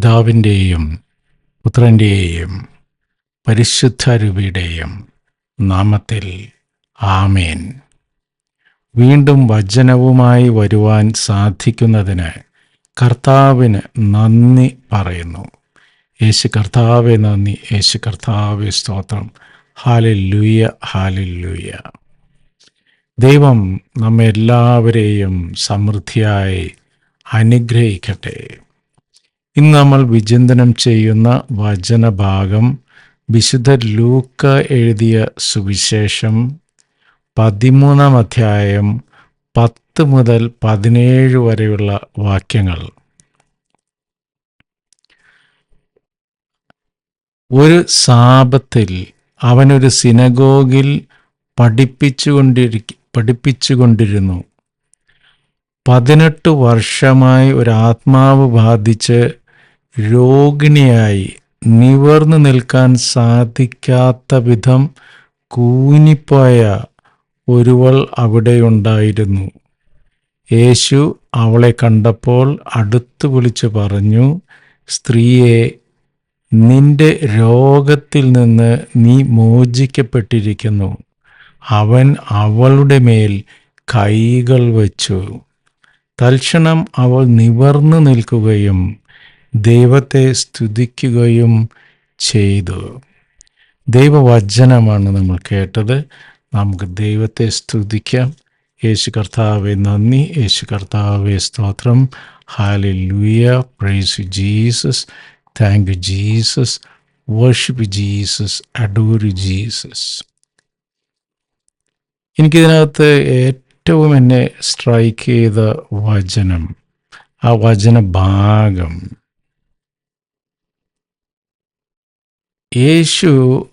പിതാവിന്റെയും പുത്രന്റെയും പരിശുദ്ധരുവിയുടെയും നാമത്തിൽ ആമേൻ. വീണ്ടും വചനവുമായി വരുവാൻ സാധിക്കുന്നതിന് കർത്താവിന് നന്ദി പറയുന്നു. യേശു കർത്താവെ നന്ദി. യേശു കർത്താവെ സ്തോത്രം. ഹാലില്ലൂയ ഹാലില്ലൂയ ദൈവം നമ്മെല്ലാവരെയും സമൃദ്ധിയായി അനുഗ്രഹിക്കട്ടെ. ഇന്ന് നമ്മൾ വിചിന്തനം ചെയ്യുന്ന വചനഭാഗം വിശുദ്ധ ലൂക്ക എഴുതിയ സുവിശേഷം പതിമൂന്നാം അധ്യായം പത്ത് മുതൽ പതിനേഴ് വരെയുള്ള വാക്യങ്ങൾ. ഒരു സാപത്തിൽ അവനൊരു സിനഗോഗിൽ പഠിപ്പിച്ചുകൊണ്ടിരി പഠിപ്പിച്ചുകൊണ്ടിരുന്നു. പതിനെട്ട് വർഷമായി ഒരു ആത്മാവ് ബാധിച്ച് രോഗിണിയായി നിവർന്നു നിൽക്കാൻ സാധിക്കാത്ത വിധം കൂനിപ്പോയ ഒരുവൾ അവിടെയുണ്ടായിരുന്നു യേശു അവളെ കണ്ടപ്പോൾ അടുത്തു വിളിച്ചു പറഞ്ഞു സ്ത്രീയെ നിന്റെ രോഗത്തിൽ നിന്ന് നീ മോചിക്കപ്പെട്ടിരിക്കുന്നു. അവൻ അവളുടെ മേൽ കൈകൾ വച്ചു. തൽക്ഷണം അവൾ നിവർന്നു നിൽക്കുകയും ദൈവത്തെ സ്തുതിക്കുകയും ചെയ്തു. ദൈവവചനമാണ് നമ്മൾ കേട്ടത്. നമുക്ക് ദൈവത്തെ സ്തുതിക്കാം. യേശു കർത്താവെ നന്ദി. യേശു കർത്താവെ സ്തോത്രം. Hallelujah praise Jesus thank you Jesus worship Jesus adore Jesus എനിക്കിതിനകത്ത് ഏറ്റവും എന്നെ സ്ട്രൈക്ക് ചെയ്ത വചനം ആ വചന ഭാഗം യേശു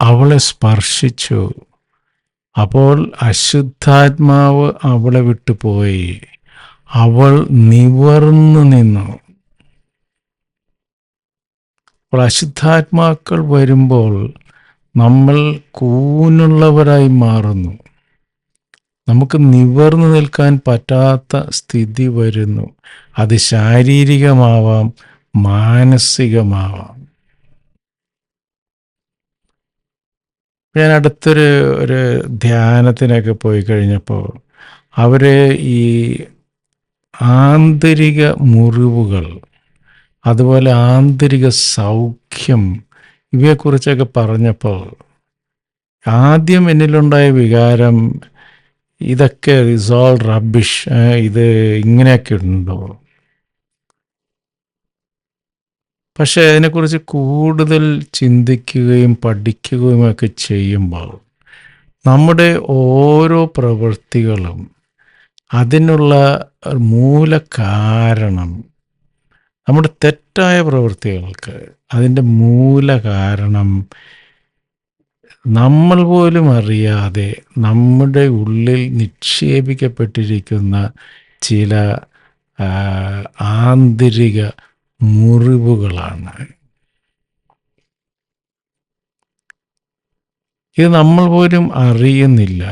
അവളെ സ്പർശിച്ചു. അപ്പോൾ അശുദ്ധാത്മാവ് അവളെ വിട്ടുപോയി അവൾ നിവർന്നു നിന്നു. അപ്പോൾ അശുദ്ധാത്മാക്കൾ വരുമ്പോൾ നമ്മൾ കൂനുള്ളവരായി മാറുന്നു. നമുക്ക് നിവർന്നു നിൽക്കാൻ പറ്റാത്ത സ്ഥിതി വരുന്നു. അത് ശാരീരികമാവാം മാനസികമാവാം. ഞാൻ അടുത്തൊരു ഒരു ധ്യാനത്തിനൊക്കെ പോയി കഴിഞ്ഞപ്പോൾ അവർ ഈ ആന്തരിക മുറിവുകൾ അതുപോലെ ആന്തരിക സൗഖ്യം ഇവയെക്കുറിച്ചൊക്കെ പറഞ്ഞപ്പോൾ ആദ്യം എന്നിലുണ്ടായ വികാരം ഇതൊക്കെ റിസോൾ റബിഷ് ഇത് ഇങ്ങനെയൊക്കെ ഉണ്ടോ? പക്ഷെ അതിനെക്കുറിച്ച് കൂടുതൽ ചിന്തിക്കുകയും പഠിക്കുകയും ഒക്കെ ചെയ്യുമ്പോൾ നമ്മുടെ ഓരോ പ്രവൃത്തികളും അതിനുള്ള മൂല കാരണം നമ്മുടെ തെറ്റായ പ്രവൃത്തികൾക്ക് അതിന്റെ മൂല കാരണം നമ്മൾ പോലും അറിയാതെ നമ്മുടെ ഉള്ളിൽ നിക്ഷേപിക്കപ്പെട്ടിരിക്കുന്ന ചില ആന്തരിക മുറിവുകളാണ്. ഇത് നമ്മൾ പോലും അറിയുന്നില്ല.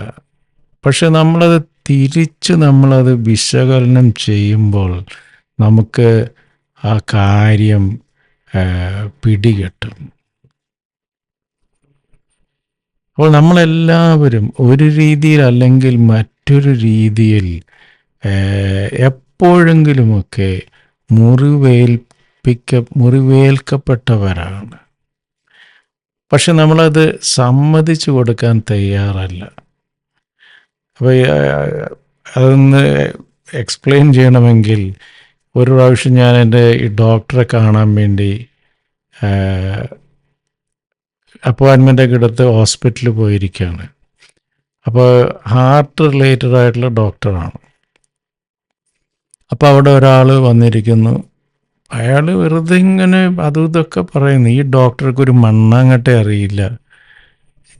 പക്ഷെ നമ്മളത് തിരിച്ച് നമ്മളത് വിശകലനം ചെയ്യുമ്പോൾ നമുക്ക് ആ കാര്യം പിടികെട്ടും. അപ്പോൾ നമ്മളെല്ലാവരും ഒരു രീതിയിൽ അല്ലെങ്കിൽ മറ്റൊരു രീതിയിൽ എപ്പോഴെങ്കിലുമൊക്കെ മുറിവേൽപ്പിക്ക മുറിവേൽക്കപ്പെട്ടവരാണ്. പക്ഷെ നമ്മളത് സമ്മതിച്ചു കൊടുക്കാൻ തയ്യാറല്ല. അപ്പോൾ അതൊന്ന് എക്സ്പ്ലെയിൻ ചെയ്യണമെങ്കിൽ ഒരു പ്രാവശ്യം ഞാൻ എന്റെ ഈ ഡോക്ടറെ കാണാൻ വേണ്ടി അപ്പോയിൻമെന്റൊക്കെ എടുത്ത് ഹോസ്പിറ്റലിൽ പോയിരിക്കുകയാണ്. അപ്പോൾ ഹാർട്ട് റിലേറ്റഡ് ആയിട്ടുള്ള ഡോക്ടറാണ്. അപ്പോൾ അവിടെ ഒരാൾ വന്നിരിക്കുന്നു. അയാൾ വെറുതെ ഇങ്ങനെ അതും ഇതൊക്കെ പറയുന്നു. ഈ ഡോക്ടർക്ക് ഒരു മണ്ണാങ്ങട്ടെ അറിയില്ല.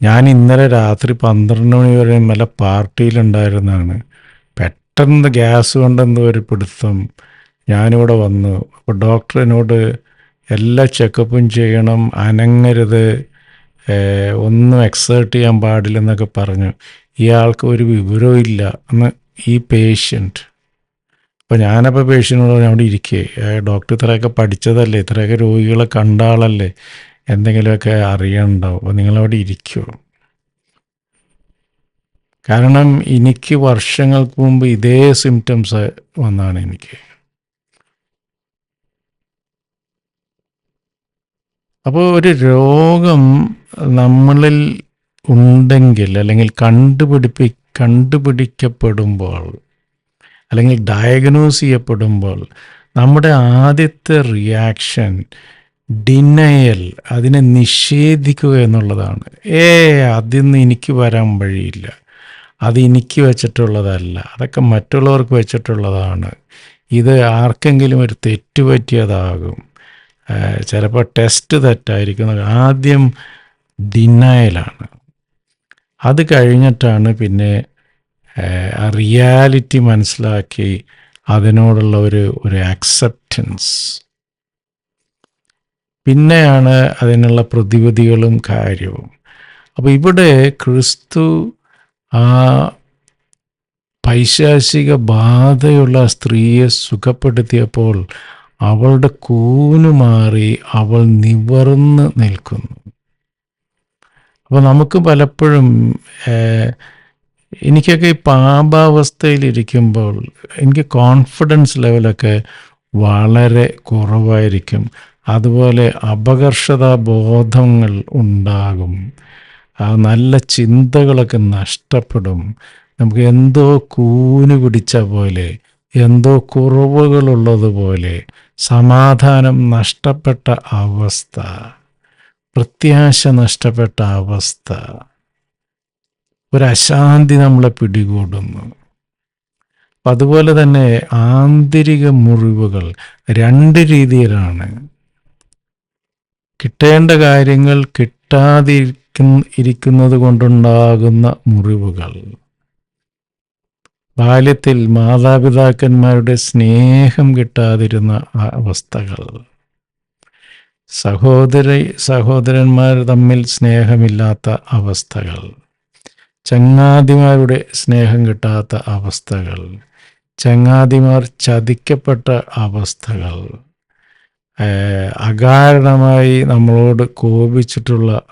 ഞാൻ ഇന്നലെ രാത്രി പന്ത്രണ്ട് മണി വരെ നല്ല പാർട്ടിയിലുണ്ടായിരുന്നതാണ് പെട്ടെന്ന് ഗ്യാസ് കൊണ്ടെന്തോ ഒരു പിടുത്തം. ഞാനിവിടെ വന്നു. അപ്പോൾ ഡോക്ടർ എന്നോട് എല്ലാ ചെക്കപ്പും ചെയ്യണം അനങ്ങരുത് ഒന്നും എക്സേർട്ട് ചെയ്യാൻ പാടില്ലെന്നൊക്കെ പറഞ്ഞു. ഇയാൾക്ക് ഒരു വിവരവും ഇല്ല. എന്ന് ഈ പേഷ്യന്റ് അപ്പോൾ ഞാനപ്പോൾ പേഷ്യനോട് അവിടെ ഇരിക്കേ. ഡോക്ടർ ഇത്രയൊക്കെ പഠിച്ചതല്ലേ? ഇത്രയൊക്കെ രോഗികളെ കണ്ട ആളല്ലേ? എന്തെങ്കിലുമൊക്കെ അറിയണ്ടാവും. അപ്പോൾ നിങ്ങളവിടെ ഇരിക്കുമോ കാരണം എനിക്ക് വർഷങ്ങൾക്ക് മുമ്പ് ഇതേ സിംറ്റംസ് വന്നാണ് എനിക്ക്. അപ്പോൾ ഒരു രോഗം നമ്മളിൽ ഉണ്ടെങ്കിൽ അല്ലെങ്കിൽ കണ്ടുപിടിപ്പി കണ്ടുപിടിക്കപ്പെടുമ്പോൾ അല്ലെങ്കിൽ ഡയഗ്നോസ് ചെയ്യപ്പെടുമ്പോൾ നമ്മുടെ ആദ്യത്തെ റിയാക്ഷൻ ഡിനയൽ അതിനെ നിഷേധിക്കുക എന്നുള്ളതാണ്. ഏ അതിന്ന് എനിക്ക് വരാൻ വഴിയില്ല. അത് എനിക്ക് വെച്ചിട്ടുള്ളതല്ല. അതൊക്കെ മറ്റുള്ളവർക്ക് വെച്ചിട്ടുള്ളതാണ്. ഇത് ആർക്കെങ്കിലും ഒരു തെറ്റ് പറ്റിയതാകും. ചിലപ്പോൾ ടെസ്റ്റ് തെറ്റായിരിക്കും ആദ്യം ഡിനയലാണ് അത് കഴിഞ്ഞിട്ടാണ് പിന്നെ ആ റിയാലിറ്റി മനസ്സിലാക്കി അതിനോടുള്ള ഒരു ഒരു ആക്സെപ്റ്റൻസ് പിന്നെയാണ് അതിനുള്ള പ്രതിവിധികളും കാര്യവും. അപ്പോൾ ഇവിടെ ക്രിസ്തു ആ പൈശാചിക ബാധയുള്ള സ്ത്രീയെ സുഖപ്പെടുത്തിയപ്പോൾ അവളുടെ കൂന് മാറി അവൾ നിവർന്ന് നിൽക്കുന്നു. അപ്പോൾ നമുക്ക് പലപ്പോഴും എനിക്കൊക്കെ ഈ പാപാവസ്ഥയിലിരിക്കുമ്പോൾ എനിക്ക് കോൺഫിഡൻസ് ലെവലൊക്കെ വളരെ കുറവായിരിക്കും. അതുപോലെ അപകർഷതാ ബോധങ്ങൾ ഉണ്ടാകും. നല്ല ചിന്തകളൊക്കെ നഷ്ടപ്പെടും. നമുക്ക് എന്തോ കൂന് പിടിച്ച പോലെ എന്തോ കുറവുകളുള്ളതുപോലെ സമാധാനം നഷ്ടപ്പെട്ട അവസ്ഥ പ്രത്യാശ നഷ്ടപ്പെട്ട അവസ്ഥ. ഒരു അശാന്തി നമ്മളെ പിടികൂടുന്നു. അപ്പം അതുപോലെ തന്നെ ആന്തരിക മുറിവുകൾ രണ്ട് രീതിയിലാണ്. കിട്ടേണ്ട കാര്യങ്ങൾ കിട്ടാതിരിക്കുന്ന ഇരിക്കുന്നത് കൊണ്ടുണ്ടാകുന്ന മുറിവുകൾ. ബാല്യത്തിൽ മാതാപിതാക്കന്മാരുടെ സ്നേഹം കിട്ടാതിരുന്ന അവസ്ഥകൾ. സഹോദര സഹോദരന്മാർ തമ്മിൽ സ്നേഹമില്ലാത്ത അവസ്ഥകൾ. ചങ്ങാതിമാരുടെ സ്നേഹം കിട്ടാത്ത അവസ്ഥകൾ. ചങ്ങാതിമാർ ചതിക്കപ്പെട്ട അവസ്ഥകൾ. അകാരണമായി നമ്മളോട് കോപിച്ചിട്ടുള്ള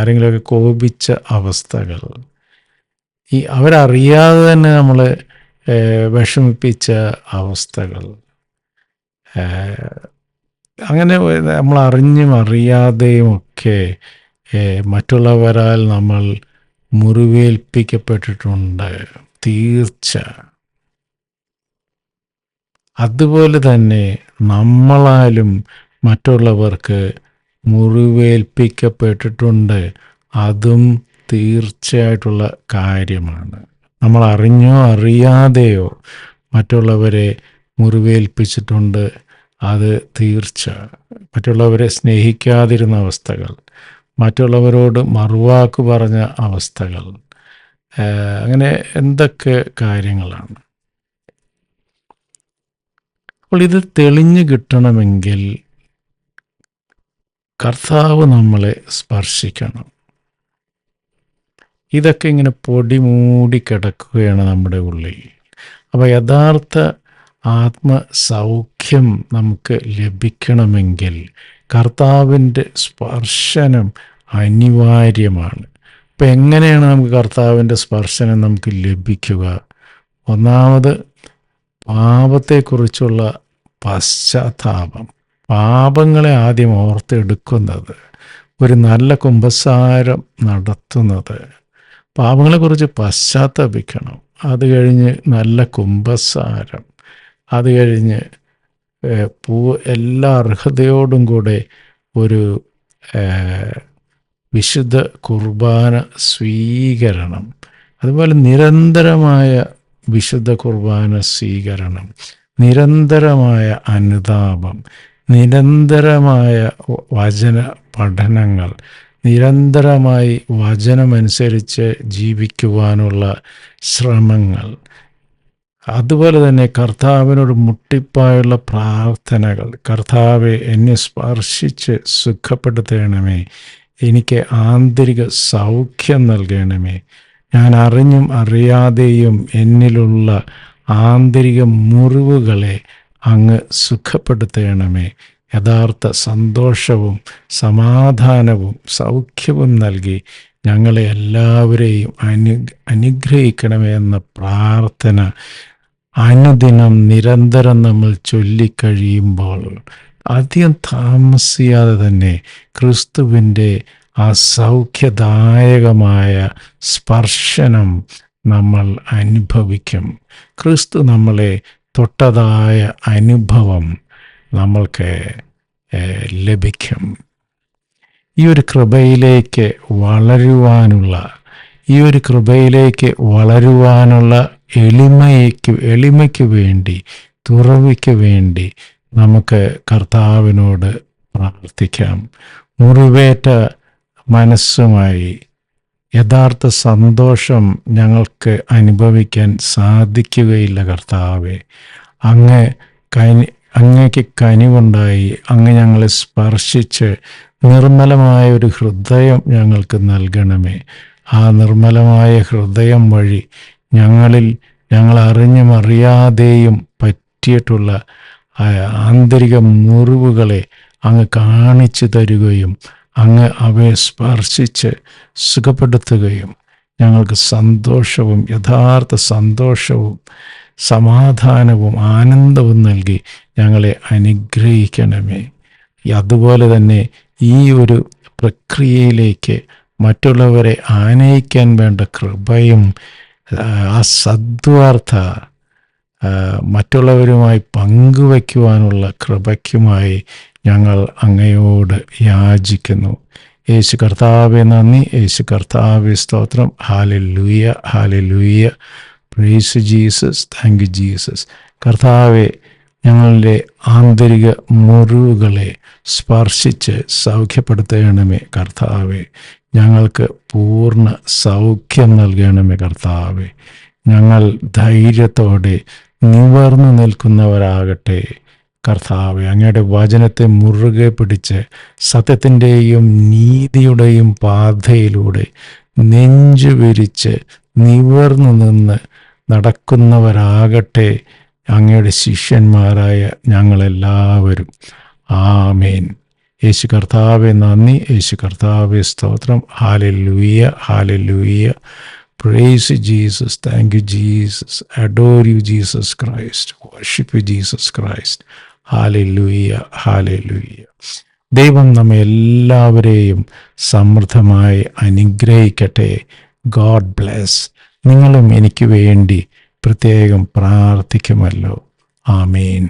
ആരെങ്കിലുമൊക്കെ കോപിച്ച അവസ്ഥകൾ. ഈ അവരറിയാതെ തന്നെ നമ്മൾ വിഷമിപ്പിച്ച അവസ്ഥകൾ. അങ്ങനെ നമ്മൾ അറിഞ്ഞും അറിയാതെയും ഒക്കെ മറ്റുള്ളവരാൽ നമ്മൾ മുറിവേൽപ്പിക്കപ്പെട്ടിട്ടുണ്ട്. തീർച്ച. അതുപോലെ തന്നെ നമ്മളാലും മറ്റുള്ളവർക്ക് മുറിവേൽപ്പിക്കപ്പെട്ടിട്ടുണ്ട്. അതും തീർച്ചയായിട്ടുള്ള കാര്യമാണ്. നമ്മൾ അറിഞ്ഞോ അറിയാതെയോ മറ്റുള്ളവരെ മുറിവേൽപ്പിച്ചിട്ടുണ്ട്. അത് തീർച്ച. മറ്റുള്ളവരെ സ്നേഹിക്കാതിരുന്ന അവസ്ഥകൾ. മറ്റുള്ളവരോട് മറുവാക്ക് പറഞ്ഞ അവസ്ഥകൾ. അങ്ങനെ എന്തൊക്കെ കാര്യങ്ങളാണ്? അപ്പോൾ ഇത് തെളിഞ്ഞു കിട്ടണമെങ്കിൽ കർത്താവ് നമ്മളെ സ്പർശിക്കണം. ഇതൊക്കെ ഇങ്ങനെ പൊടി മൂടി കിടക്കുകയാണ് നമ്മുടെ ഉള്ളിൽ. അപ്പോൾ യഥാർത്ഥ ആത്മസൗഖ്യം നമുക്ക് ലഭിക്കണമെങ്കിൽ കർത്താവിന്റെ സ്പർശനം അനിവാര്യമാണ്. അപ്പം എങ്ങനെയാണ് നമുക്ക് കർത്താവിന്റെ സ്പർശനം നമുക്ക് ലഭിക്കുക? ഒന്നാമത് പാപത്തെക്കുറിച്ചുള്ള പശ്ചാത്താപം. പാപങ്ങളെ ആദ്യം ഓർത്തെടുക്കുന്നത്. ഒരു നല്ല കുംഭസാരം നടത്തുന്നത്. പാപങ്ങളെക്കുറിച്ച് പശ്ചാത്തപിക്കണം. അത് കഴിഞ്ഞ് നല്ല കുംഭസാരം അത് കഴിഞ്ഞ് പൂ എല്ലാ അർഹതയോടും കൂടെ ഒരു വിശുദ്ധ കുർബാന സ്വീകരണം അതുപോലെ നിരന്തരമായ വിശുദ്ധ കുർബാന സ്വീകരണം നിരന്തരമായ അനുതാപം നിരന്തരമായ വചന പഠനങ്ങൾ നിരന്തരമായി വചനമനുസരിച്ച് ജീവിക്കുവാനുള്ള ശ്രമങ്ങൾ അതുപോലെ തന്നെ കർത്താവിനോട് മുട്ടിപ്പായുള്ള പ്രാർത്ഥനകൾ. കർത്താവെ എന്നെ സ്പർശിച്ച് സുഖപ്പെടുത്തണമേ. എനിക്ക് ആന്തരിക സൗഖ്യം നൽകണമേ. ഞാൻ അറിഞ്ഞും അറിയാതെയും എന്നിലുള്ള ആന്തരിക മുറിവുകളെ അങ്ങ് സുഖപ്പെടുത്തണമേ. യഥാർത്ഥ സന്തോഷവും സമാധാനവും സൗഖ്യവും നൽകി ഞങ്ങളെ എല്ലാവരെയും അനു അനുഗ്രഹിക്കണമേ എന്ന പ്രാർത്ഥന അനുദിനം നിരന്തരം നമ്മൾ ചൊല്ലിക്കഴിയുമ്പോൾ അധികം താമസിയാതെ തന്നെ ക്രിസ്തുവിന്റെ ആ സൗഖ്യദായകമായ സ്പർശനം നമ്മൾ അനുഭവിക്കും. ക്രിസ്തു നമ്മളെ തൊട്ടതായ അനുഭവം നമ്മൾക്ക് ലഭിക്കും. ഈ ഒരു കൃപയിലേക്ക് വളരുവാനുള്ള ഈ ഒരു കൃപയിലേക്ക് വളരുവാനുള്ള എളിമയ്ക്ക് എളിമയ്ക്ക് വേണ്ടി തുറവിക്ക് വേണ്ടി നമുക്ക് കർത്താവിനോട് പ്രാർത്ഥിക്കാം. മുറിവേറ്റ മനസ്സുമായി യഥാർത്ഥ സന്തോഷം ഞങ്ങൾക്ക് അനുഭവിക്കാൻ സാധിക്കുകയില്ല കർത്താവെ. അങ്ങ് കനി അങ്ങയ്ക്ക് കനിവുണ്ടായി അങ്ങ് ഞങ്ങളെ സ്പർശിച്ച് നിർമ്മലമായ ഒരു ഹൃദയം ഞങ്ങൾക്ക് നൽകണമേ. ആ നിർമ്മലമായ ഹൃദയം വഴി ഞങ്ങളിൽ ഞങ്ങൾ അറിഞ്ഞും അറിയാതെയും പറ്റിയിട്ടുള്ള ആന്തരിക മുറിവുകളെ അങ്ങ് കാണിച്ചു തരികയും അങ്ങ് അവയെ സ്പർശിച്ച് സുഖപ്പെടുത്തുകയും ഞങ്ങൾക്ക് സന്തോഷവും യഥാർത്ഥ സന്തോഷവും സമാധാനവും ആനന്ദവും നൽകി ഞങ്ങളെ അനുഗ്രഹിക്കണമേ. അതുപോലെ തന്നെ ഈ ഒരു പ്രക്രിയയിലേക്ക് മറ്റുള്ളവരെ ആനയിക്കാൻ വേണ്ട കൃപയും ആ, സദ്വാർത്ഥ മറ്റുള്ളവരുമായി പങ്കുവയ്ക്കുവാനുള്ള കൃപയ്ക്കുമായി ഞങ്ങൾ അങ്ങയോട് യാചിക്കുന്നു. യേശു കർത്താവെ നന്ദി. യേശു കർത്താവെ സ്തോത്രം. Hallelujah hallelujah praise Jesus thank you Jesus കർത്താവെ ഞങ്ങളുടെ ആന്തരിക മുറിവുകളെ സ്പർശിച്ച് സൗഖ്യപ്പെടുത്തണമേ കർത്താവെ. ഞങ്ങൾക്ക് പൂർണ സൗഖ്യം നൽകണമേ കർത്താവെ. ഞങ്ങൾ ധൈര്യത്തോടെ നിവർന്നു നിൽക്കുന്നവരാകട്ടെ. കർത്താവെ അങ്ങയുടെ വചനത്തെ മുറുകെ പിടിച്ച് സത്യത്തിന്റെയും നീതിയുടെയും പാതയിലൂടെ നെഞ്ചു വിരിച്ച് നിവർന്നു നിന്ന് നടക്കുന്നവരാകട്ടെ. അങ്ങയുടെ ശിഷ്യന്മാരായ ഞങ്ങളെല്ലാവരും. ആമേൻ. യേശു കർത്താവെ നന്ദി. യേശു കർത്താവെ സ്തോത്രം. Hallelujah hallelujah praise Jesus thank you Jesus adore you Jesus Christ worship you Jesus Christ hallelujah hallelujah ദൈവം നമ്മെ എല്ലാവരെയും സമൃദ്ധമായി അനുഗ്രഹിക്കട്ടെ. ഗോഡ് ബ്ലെസ് നിങ്ങളും എനിക്ക് വേണ്ടി പ്രത്യേകം പ്രാർത്ഥിക്കുമല്ലോ. ആമേൻ